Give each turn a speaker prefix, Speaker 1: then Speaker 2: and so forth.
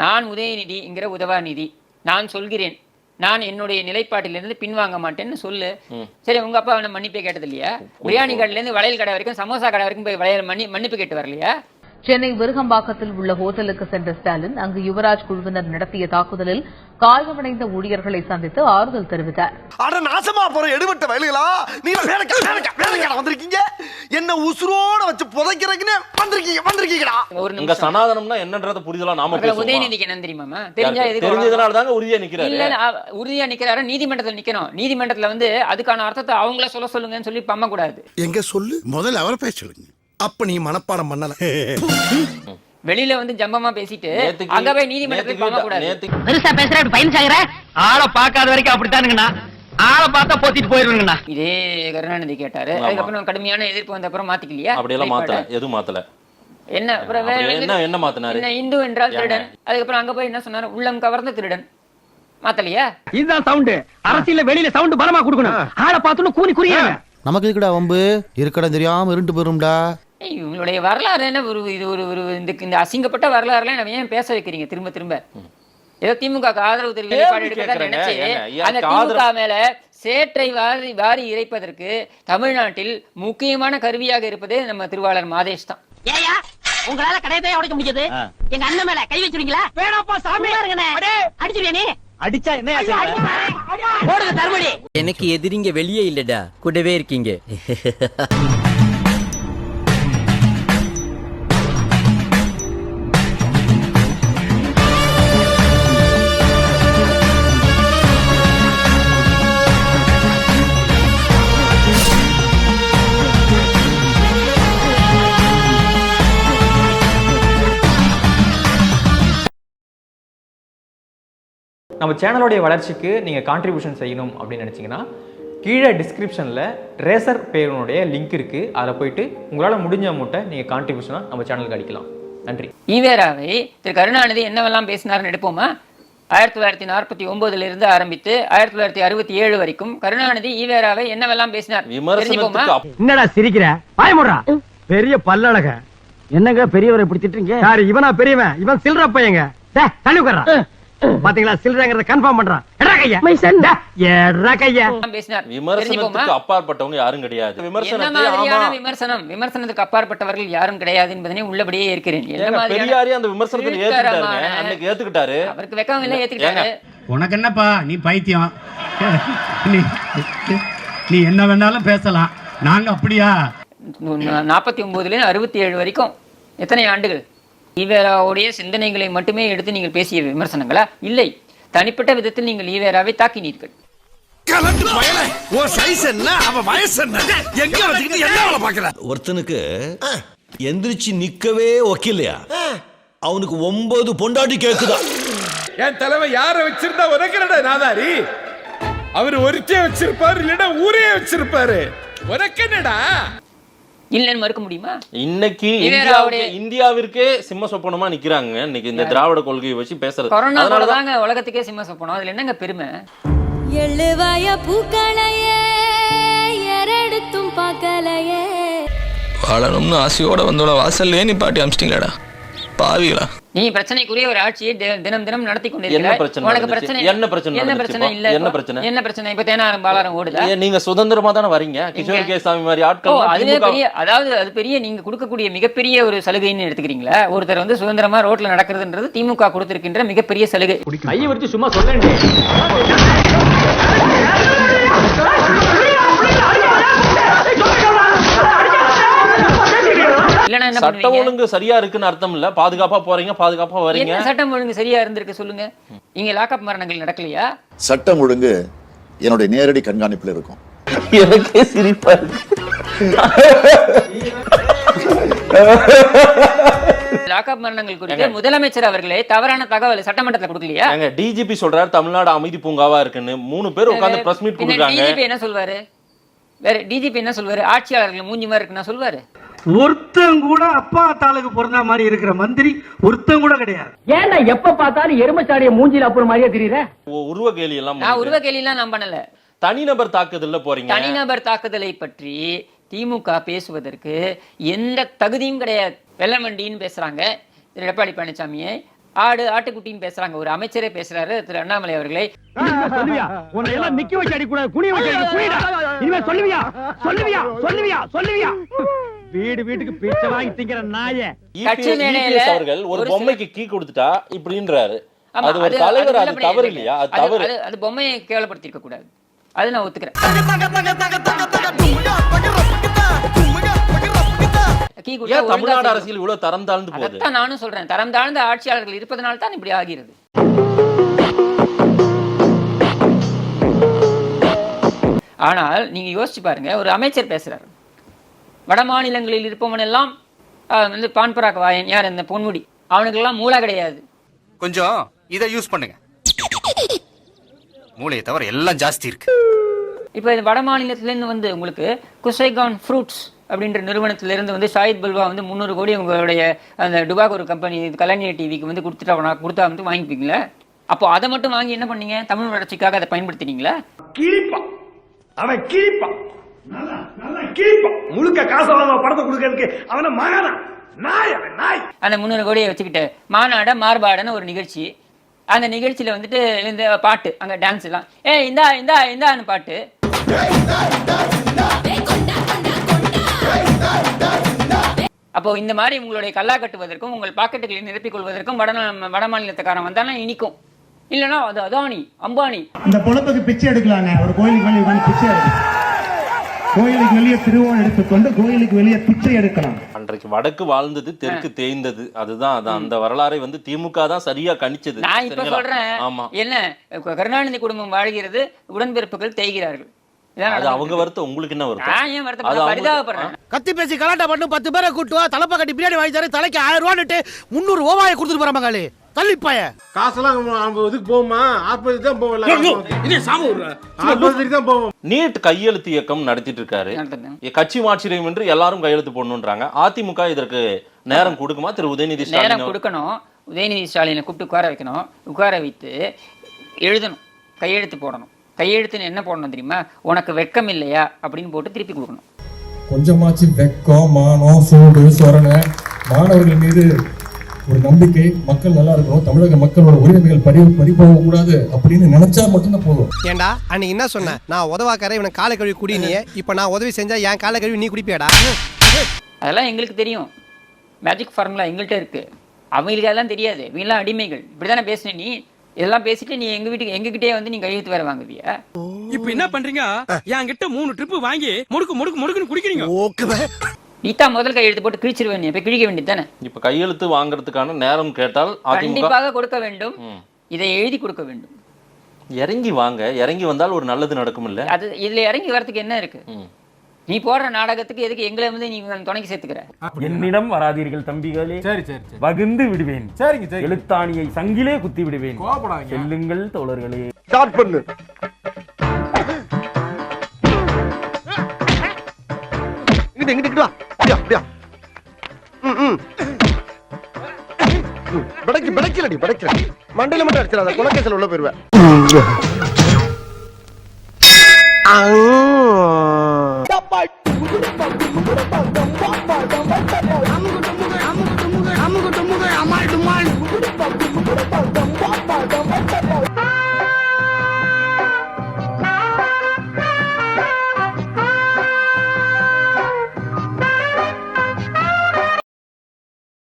Speaker 1: நான் உதயநிதிங்கிற உதவாநிதி. நான் சொல்கிறேன். நான் என்னுடைய நிலைப்பாட்டிலிருந்து பின்வாங்க மாட்டேன்னு சொல்லு. சரி உங்க அப்பா அவனை மன்னிப்பே கேட்டது இல்லையா பிரியாணி கடையில இருந்து வளையல் கடை வரைக்கும் சமோசா கடை வரைக்கும் போய் வளையல் மன்னி மன்னிப்பு கேட்டு வரலையா?
Speaker 2: சென்னை விருகம்பாக்கத்தில் உள்ள ஹோட்டலுக்கு சென்ற ஸ்டாலின் அங்கு யுவராஜ் குழுவினர் நடத்திய தாக்குதலில் காயமடைந்த ஊழியர்களை சந்தித்து ஆறுதல் தெரிவித்தார்.
Speaker 3: அட நாசமா போற எடுபட்ட வயலுகளா? நீங்க வேலைக்கா வேலைக்கா வேலைக்கா வந்திருக்கீங்க? என்ன உசுரோட வச்சு புதைக்கிறதுக்குன்னு வந்திருக்கீங்க வந்திருக்கீங்கடா.
Speaker 1: ஒரு
Speaker 4: இங்க சனாதனம்னா என்னன்றத புரிதலா நாம பேசுவோம்?
Speaker 1: உதயநிதிக்கு என்ன தெரியுமாமா தெரிஞ்சா எதுக்கு
Speaker 4: தெரிஞ்சதுனால தாங்க உறுதியா நிக்கிறாரு.
Speaker 1: இல்ல உறுதியா நிக்கிறாரு நீதிமன்றத்துல நிக்கணும். நீதிமன்றத்துல வந்து அதுக்கான அர்த்தத்தை அவங்கள சொல்ல சொல்லுங்கன்னு சொல்லி பம்ம கூடாது
Speaker 5: எங்க சொல்லு? முதல்ல அவரை பேச சொல்லுங்க. அப்ப நீ மனப்பாடம் பண்ணல.
Speaker 1: வெளியில வந்து ஜம்பமா பேசிட்டு அங்க போய் நீதிமன்றத்துல
Speaker 4: நேத்துக்கு
Speaker 1: பம்ம கூடாது
Speaker 6: பெருசா பேசுற அப்படி பயன் சாகுற ஆளை பார்க்காத வரைக்கும் அப்படித்தானுங்கண்ணா. ஆளை பார்த்தா போத்திட்டு போயிருவீங்கண்ணா.
Speaker 1: இதே கருணாநிதி கேட்டாரு. அதுக்கப்புறம் கடுமையான எதிர்ப்பு வந்த அப்புறம் மாத்திக்கலையா?
Speaker 4: அப்படியெல்லாம் மாத்தல? எதுவும் மாத்தல.
Speaker 1: என்ன அப்புறம்
Speaker 4: என்ன என்ன மாத்தினாரு?
Speaker 1: என்ன இந்து என்றால்? திருடன். அதுக்கப்புறம் அங்க போய் என்ன சொன்னாரு? உள்ளம் கவர்ந்த திருடன். மாத்தலையா?
Speaker 6: இதுதான் சவுண்ட். அரசியல்ல வெளியில சவுண்ட் பலமா கொடுக்கணும். ஆளை பார்த்தோன்னு கூனி குறியாங்க
Speaker 7: நமக்கு இருக்குடா வம்பு? இருக்கடம் தெரியாம இருண்டு போயிரும்டா.
Speaker 1: இவங்களுடைய வரலாறு என்ன? ஒரு இது ஒரு ஒரு இந்த இந்த அசிங்கப்பட்ட வரலாறுலாம் நம்ம ஏன் பேச வைக்கிறீங்க? திரும்ப திரும்ப. ஏதோ திமுக ஆதரவு தெரிவிக்க. நினைச்சு அந்த திமுக மேல சேற்றை வாரி வாரி இறைப்பதற்கு தமிழ்நாட்டில் முக்கியமான கருவியாக இருப்பதே நம்ம திருவாளர் மாதேஷ் தான்.
Speaker 8: ஏயா உங்களால கடையவே உடைக்க முடியாது. எங்க அண்ணன் மேல கை வச்சிருக்கீங்களா
Speaker 6: வேணாப்பா சாமி.
Speaker 8: அடிச்சிருவியா நீ?
Speaker 6: அடிச்சா என்ன
Speaker 9: எனக்கு எதிரிங்க வெளியே இல்லடா. கூடவே இருக்கீங்க.
Speaker 10: நம்ம சேனலோடைய வளர்ச்சிக்கு நீங்கள் கான்ட்ரிபியூஷன் செய்யணும் அப்படின்னு நினச்சிங்கன்னா கீழே டிஸ்கிரிப்ஷனில் ரேசர் பேருனுடைய லிங்க் இருக்குது அதில் போயிட்டு உங்களால் முடிஞ்ச அமௌண்ட்டை நீங்கள் கான்ட்ரிபியூஷனாக நம்ம சேனலுக்கு அடிக்கலாம். நன்றி.
Speaker 1: ஈவேராவை திரு கருணாநிதி என்னவெல்லாம் பேசினார்னு எடுப்போமா? ஆயிரத்தி தொள்ளாயிரத்தி நாற்பத்தி ஒன்பதுல இருந்து ஆரம்பித்து ஆயிரத்தி தொள்ளாயிரத்தி அறுபத்தி ஏழு வரைக்கும் கருணாநிதி ஈவேராவை என்னவெல்லாம் பேசினார்?
Speaker 6: என்னடா சிரிக்கிற? பாயமுடுறா? பெரிய பல்லழக. என்னங்க பெரியவரை திட்டுறீங்க யாரு இவனா பெரியவன். இவன் சில்ற பையங்க. டேய், தள்ளி பாத்தீங்களா? சில்றங்கிறத கன்ஃபார்ம் பண்றான். எடா கையா. டேய், எடா கையா.
Speaker 1: பேசினார்.
Speaker 4: விமர்சனத்துக்கு அப்பாற்பட்டவங்க யாரும் கிடையாது. விமர்சனத்தை ஆமா.
Speaker 1: விமர்சனம்? விமர்சனத்துக்கு அப்பாற்பட்டவர்கள் யாரும் கிடையாது என்பதனை உள்ளபடியே இருக்கிறேன் என்ன
Speaker 4: பெரியாரே அந்த விமர்சனத்தை ஏத்துக்கிட்டாருங்க. அன்னைக்கு ஏத்துக்கிட்டாரு.
Speaker 1: அவருக்கு வெக்கம் இல்லை ஏத்துக்கிட்டாரு.
Speaker 11: உனக்கு என்னப்பா? நீ பைத்தியம். நீ நீ என்ன வேணாலும் பேசலாம். நாங்க அப்படியா?
Speaker 1: நாற்பத்தி ஒன்பதுல அறுபத்தி ஏழு வரைக்கும். எத்தனை ஆண்டுகள்? ஈவேராவுடைய சிந்தனைகளை மட்டுமே எடுத்து நீங்கள் பேசிய விமர்சனங்களா? இல்லை. தனிப்பட்ட விதத்தில் நீங்கள் ஈவேராவை தாக்கினீர்கள்.
Speaker 5: கலந்து பயல. உன் சைஸ் என்ன? அவன் வயசு என்ன? எங்க வச்சுக்கிட்டு என்ன வேலை பாக்குற
Speaker 3: ஒருத்தனுக்கு எந்திரிச்சு நிக்கவே ஒக்கில்லையா அவனுக்கு ஒன்பது பொண்டாட்டி கேக்குதா?
Speaker 11: என் தலைவன் யார வச்சிருந்தா உனக்கு நாதாரி? அவர் ஒருத்தே வச்சிருப்பாரு இல்லைன்னா ஊரே வச்சிருப்பாரு. உனக்கு என்னடா
Speaker 1: இல்லைன்னு மறுக்க முடியுமா?
Speaker 4: இன்னைக்கு இந்தியாவுக்கு இந்தியாவிற்கே சிம்ம சொப்பனமா நிக்கிறாங்க. இன்னைக்கு இந்த திராவிட கொள்கையை வச்சு பேசுறது.
Speaker 1: கொரோனா தாங்க உலகத்துக்கே சிம்ம சொப்பனம். அதுல என்னங்க பெருமை?
Speaker 12: எழுவாய பூக்களையே எரடுத்தும் பார்க்கலையே
Speaker 9: வாழணும்னு ஆசையோட வந்தோட வாசல்லே நீ பாட்டி அமிச்சிட்டீங்களாடா. பாவிகளா.
Speaker 1: நீ பிரச்சனைக்குரிய ஒரு ஆட்சியை தினம் தினம் நடத்தி
Speaker 4: பிரச்சனை
Speaker 1: உனக்கு? பிரச்சனை
Speaker 4: என்ன பிரச்சனை
Speaker 1: என்ன பிரச்சனை? இல்ல
Speaker 4: என்ன? பிரச்சனை?
Speaker 1: என்ன பிரச்சனை இப்ப தேனாரம் பாலாரம் ஓடுதா
Speaker 4: நீங்க சுதந்திரமா தானே வரீங்க கிஷோர்? கே சாமி மாதிரி ஆட்கள்
Speaker 1: அதுவே பெரிய அதாவது அது பெரிய நீங்க கொடுக்கக்கூடிய மிகப்பெரிய ஒரு சலுகைன்னு எடுத்துக்கிறீங்களா ஒருத்தர் வந்து சுதந்திரமா ரோட்ல நடக்கிறதுன்றது திமுக கொடுத்திருக்கின்ற மிகப்பெரிய சலுகை
Speaker 10: கையை வச்சு சும்மா சொல்லேன்
Speaker 1: இல்லனா என்ன
Speaker 4: சட்டம் ஒழுங்கு சரியா இருக்குன்னு அர்த்தம் இல்ல பாதுகாப்பா போறீங்க பாதுகாப்பா வரீங்க.
Speaker 1: சட்டம் ஒழுங்கு சரியா இருந்திருக்கு சொல்லுங்க. இங்க லாக்அப் மரணங்கள் நடக்கலையா?
Speaker 3: சட்டம் ஒழுங்கு என்னுடைய நேரடி கண்காணிப்புல இருக்கும்.
Speaker 4: எனக்கே சிரிப்பா
Speaker 1: லாக்அப் மரணங்கள் குறித்து முதலமைச்சர் அவர்களே தவறான தகவல் சட்டமன்றத்துல கொடுக்கலையா?
Speaker 4: டிஜிபி சொல்றாரு தமிழ்நாடு அமைதி பூங்காவா இருக்குன்னு. மூணு பேர் உட்கார்ந்து பிரஸ் மீட் கொடுக்குறாங்க.
Speaker 1: டிஜிபி என்ன சொல்வாரு? வேற டிஜிபி என்ன சொல்வாரு? ஆட்சியாளர்கள் மூஞ்சி மாதிரி இருக்குன்னா சொல்வாரு.
Speaker 6: ஒருத்தன் கூட அப்பா தாளுக்கு பிறந்த மாதிரி இருக்கிற மந்திரி ஒருத்தன் கூட கிடையாது.
Speaker 8: ஏன்டா எப்ப பார்த்தாலும் எருமச்சாடிய மூஞ்சில அப்புறம் மாதிரியே தெரியுற
Speaker 4: ஓ, உருவ கேலி எல்லாம்
Speaker 1: நான் உருவ கேலிலாம் நான் பண்ணல.
Speaker 4: தனிநபர் தாக்குதல்ல போறீங்க.
Speaker 1: தனிநபர் தாக்குதலை பற்றி திமுக பேசுவதற்கு எந்த தகுதியும் கிடையாது. வெள்ளமண்டின்னு பேசுறாங்க. திரு எடப்பாடி பழனிசாமியை ஆடு ஆட்டுக்குட்டின்னு பேசுறாங்க. ஒரு அமைச்சரே பேசுறாரு திரு அண்ணாமலை அவர்களை.
Speaker 6: சொல்லுவியா? உன்னை எல்லாம் நிக்க வச்சு அடிக்கூடாது குனிய வச்சு சொல்லுவியா? சொல்லுவியா? சொல்லுவியா? சொல்லுவியா? வீடு வீட்டுக்கு பிச்சை வாங்கி திங்கிற நாயே.
Speaker 1: மேடையில
Speaker 4: அவர்கள் ஒரு பொம்மைக்கு கீ கொடுத்துட்டா இப்படின்றாரு. அது ஒரு தலைவர் அது தவறு. இல்லையா? அது தவறு.
Speaker 1: அது- பொம்மையை கேவலப்படுத்தி இருக்க கூடாது. அது நான் ஒத்துக்கிறேன்.
Speaker 4: தமிழ்நாடு. அரசியல் இவ்வளவு தரம் தாழ்ந்து போகுது?
Speaker 1: நானும் சொல்றேன். தரம் தாழ்ந்த ஆட்சியாளர்கள் இருப்பதனால தான் இப்படி ஆகிறது. ஆனால் நீங்க யோசிச்சு பாருங்க ஒரு அமைச்சர் பேசுறாரு. வட மாநிலங்களில் இருப்பவன் எல்லாம் வந்து பான்பராக் வாயன் யார் இந்த பொன்முடி? அவனுக்கெல்லாம் மூளை கிடையாது.
Speaker 13: கொஞ்சம் இதை யூஸ் பண்ணுங்க. மூளையை தவிர எல்லாம் ஜாஸ்தி இருக்கு.
Speaker 1: இப்போ இது வட மாநிலத்திலேருந்து வந்து உங்களுக்கு குசைகான் ஃப்ரூட்ஸ் அப்படின்ற நிறுவனத்திலிருந்து வந்து ஷாஹித் பல்வா வந்து முந்நூறு கோடி உங்களுடைய அந்த டுபாக் ஒரு கம்பெனி கலைஞர் டிவிக்கு வந்து கொடுத்துட்டா கொடுத்தா வந்து வாங்கிப்பீங்களா? அப்போ அதை மட்டும் வாங்கி என்ன பண்ணீங்க? தமிழ் வளர்ச்சிக்காக அதை பயன்படுத்தினீங்களா?
Speaker 6: கிழிப்பான். அவன் கிழிப்பான். கிழிப்பான் முழுக்க காசு வாங்க படத்தை கொடுக்கறதுக்கு அவன மகனா நாய் அவன் நாய்.
Speaker 1: அந்த முந்நூறு கோடியை வச்சுக்கிட்டு மாநாட மார்பாடன்னு ஒரு நிகழ்ச்சி. அந்த நிகழ்ச்சியில வந்துட்டு இந்த பாட்டு அங்க டான்ஸ் எல்லாம். ஏ இந்தா இந்தா இந்தான்னு பாட்டு. அப்போ இந்த மாதிரி உங்களுடைய கல்லா கட்டுவதற்கும் உங்கள் பாக்கெட்டுகளை நிரப்பிக் கொள்வதற்கும் வட வட மாநிலத்துக்காரன் வந்தானா இனிக்கும். இல்லைன்னா அது அதானி அம்பானி.
Speaker 14: அந்த பொழப்புக்கு பிச்சை எடுக்கலாங்க. ஒரு கோயிலுக்கு பிச்சை எடுக்கலாம் கோயிலுக்கு வெளியே திருவோம் எடுத்துக்கொண்டு கோயிலுக்கு வெளியே பிச்சை எடுக்கலாம்.
Speaker 4: அன்றைக்கு வடக்கு வாழ்ந்தது தெற்கு தேய்ந்தது. அதுதான் அது அந்த வரலாறை வந்து திமுக தான் சரியா கணிச்சது.
Speaker 1: நான் இப்ப? சொல்றேன்
Speaker 4: ஆமா.
Speaker 1: என்ன கருணாநிதி குடும்பம் வாழ்கிறது உடன்பிறப்புகள் தேய்கிறார்கள்.
Speaker 4: அது அவங்க. வருத்தம் உங்களுக்கு என்ன வருத்தம்?
Speaker 1: நான் ஏன்
Speaker 4: அது
Speaker 1: வருத்தப்படுறேன்
Speaker 4: அவங்க-
Speaker 1: பரிதாபப்படுறேன்.
Speaker 7: கத்தி பேசி கலாட்டா பண்ணு பத்து பேரை கூட்டு வா தலப்பா கட்டி பிரியாணி வாங்கி தரேன் தலைக்கு ஆயிரம் ரூபான்னுட்டு முந்நூறு ஓவாயை கொடுத்துட்டு போற மகளே. தள்ளிப்பாய.
Speaker 5: காசெல்லாம் இதுக்கு போகுமா ஆஸ்பத்திரி தான் போவோம் ஆஸ்பத்திரி தான் போவோம்.
Speaker 4: நீட் கையெழுத்து இயக்கம் நடத்திட்டு இருக்காரு. கட்சி மாற்றியம் என்று எல்லாரும் கையெழுத்து போடணுன்றாங்க. அதிமுக இதற்கு நேரம் கொடுக்குமா? திரு உதயநிதி
Speaker 1: நேரம்? கொடுக்கணும். உதயநிதி ஸ்டாலினை கூப்பிட்டு உட்கார வைக்கணும். உட்கார வைத்து எழுதணும். கையெழுத்து போடணும். கையெழுத்துன்னு என்ன போடணும் தெரியுமா? உனக்கு வெட்கம் இல்லையா? அப்படின்னு போட்டு திருப்பி கொடுக்கணும்.
Speaker 15: கொஞ்சமாச்சு வெக்கம் மானம் சூடு சொரணை. மாணவர்கள் மீது ஒரு நம்பிக்கை மக்கள் நல்லா இருக்கணும் தமிழக மக்களோட உரிமைகள் பறி பறி போக கூடாது அப்படின்னு நினைச்சா மட்டும்தான் போதும்.
Speaker 16: ஏண்டா? அன்னைக்கு என்ன சொன்ன? நான் உதவாக்கார இவனை காலை கழுவி குடி நீ இப்ப நான் உதவி செஞ்சா என் காலை கழுவி நீ குடிப்பியாடா?
Speaker 1: அதெல்லாம் எங்களுக்கு தெரியும். மேஜிக் ஃபார்முலா எங்கள்கிட்ட இருக்கு. அவங்களுக்கு அதெல்லாம் தெரியாது. இவங்கெல்லாம் அடிமைகள். இப்படிதானே பேசுன நீ? இதெல்லாம் பேசிட்டு நீ எங்க வீட்டுக்கு எங்ககிட்டயே வந்து நீ கையெழுத்து வேற வாங்குவியா?
Speaker 6: இப்ப என்ன பண்றீங்க? என்கிட்ட மூணு ட்ரிப் வாங்கி முடுக்கு முடுக்கு முடுக்குன்னு குடிக்கிறீங்க.
Speaker 1: நீத்தா முதல் கையெழுத்து போட்டு கிழிச்சிருவேன் நீ போய் கிழிக்க வேண்டியது தானே?
Speaker 4: இப்ப கையெழுத்து வாங்குறதுக்கான நேரம் கேட்டால்
Speaker 1: கண்டிப்பாக கொடுக்க வேண்டும். இதை எழுதி கொடுக்க வேண்டும்.
Speaker 4: இறங்கி வாங்க. இறங்கி வந்தால் ஒரு நல்லது நடக்கும் இல்ல?
Speaker 1: அது இதுல இறங்கி வரதுக்கு என்ன இருக்கு? நீ போடுற நாடகத்துக்கு எதுக்கு எங்களை வந்து நீ துணைக்கு சேர்த்துக்கிற?
Speaker 6: என்னிடம் வராதீர்கள் தம்பிகளே. சரி சரி வகுந்து விடுவேன். சரிங்க சரி எழுத்தாணியை சங்கிலே குத்தி விடுவேன். செல்லுங்கள் தோழர்களே.
Speaker 3: ஸ்டார்ட் பண்ணு. இங்கிட்டு இங்கிட்டு வா. அப்படியா அப்படியா ம் ம், பிடைக்கு பிடைக்கலடி பிடைக்கல மண்டையில மட்டும் அடிச்சிடாத குலக்கேசல் உள்ள போயிருவேன்